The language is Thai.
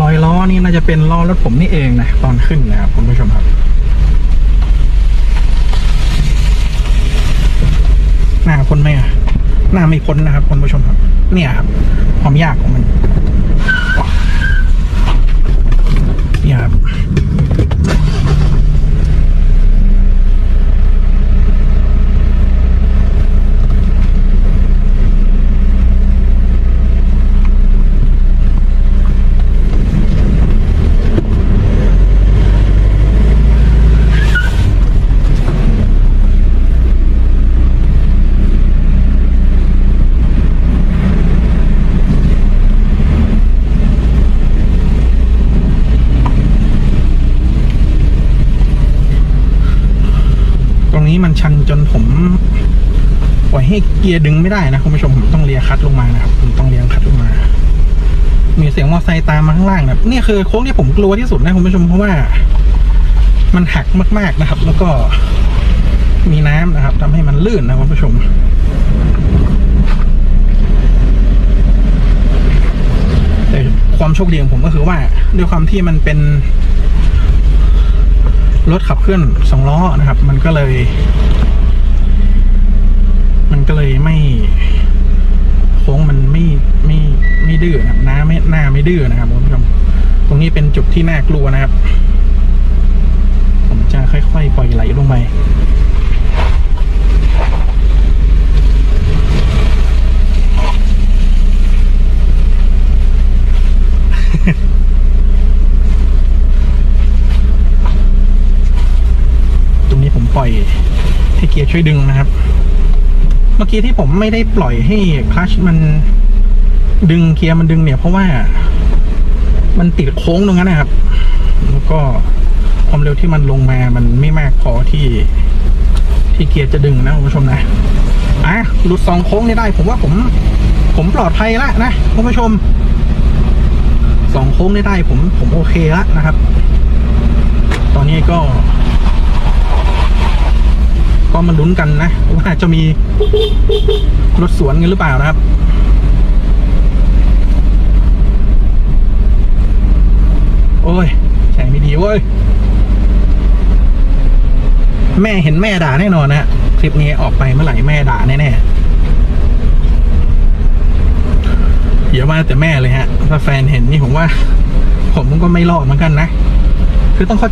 รอยล้อนี่น่าจะเป็นล้อรถผมนี่เองนะตอนขึ้นนะครับคุณผู้ชมครับหน้าพ้นไหมอะหน้าไม่พ้นนะครับคุณผู้ชมครับ เนี่ยครับความยากของมัน รงนี้มันชันจนผมปล่อยให้เกียร์ดึงไม่ได้นะคุณผู้ชมผมต้องเลียคัดลงมานะครับผมต้องเลียคัดลงมา มีเสียงมอเตอร์ไซค์ตามมาข้างล่างนะครับนี่คือโค้งที่ผมกลัวที่สุดนะคุณผู้ชมเพราะว่า มันหักมากๆนะครับ แล้วก็มีน้ำนะครับทำให้มันลื่นนะคุณผู้ชมแต่ความโชคดีของผมก็คือว่าด้วยความที่มันเป็น รถขับเคลื่อนสองล้อนะครับ มันก็เลย มันก็เลยไม่ โค้งมันไม่ไม่ไม่ดื้อนะครับน้าไม่หน้าไม่ดื้อนะครับคุณผู้ชมตรงนี้เป็นจุดที่น่ากลัวนะครับ ผมจะค่อยๆปล่อยไหลลงไป ตรงนี้ผม ปล่อยให้เกียร์ช่วยดึงนะครับ เมื่อกี้ที่ผมไม่ได้ปล่อยให้คลัชมันดึงเกียร์มันดึงเนี่ยเพราะว่ามันติดโค้งตรงนั้นนะครับ แล้วก็ความเร็วที่มันลงมามันไม่มากพอที่ที่เกียร์จะดึงนะคุณผู้ชมนะอะหลุดสองโค้งนี่ได้ ผมว่าผม ผมปลอดภัยแล้วนะคุณผู้ชมสองโค้งนี่ได้ผมผมโอเคแล้วนะครับ ตอนนี้ก็ ก็มาลุ้นกันนะว่าจะมีรถสวนกันหรือเปล่านะครับโอ้ยใช่ไม่ดีเว้ยแม่เห็นแม่ด่าแน่นอนนะฮะคลิปนี้ออกไปเมื่อไหร่แม่ด่าแน่ๆเดี๋ยวมาแต่แม่เลยฮะ ถ้าแฟนเห็นนี่ผมว่า ผมก็ไม่รอดเหมือนกันนะ คือต้องเข้า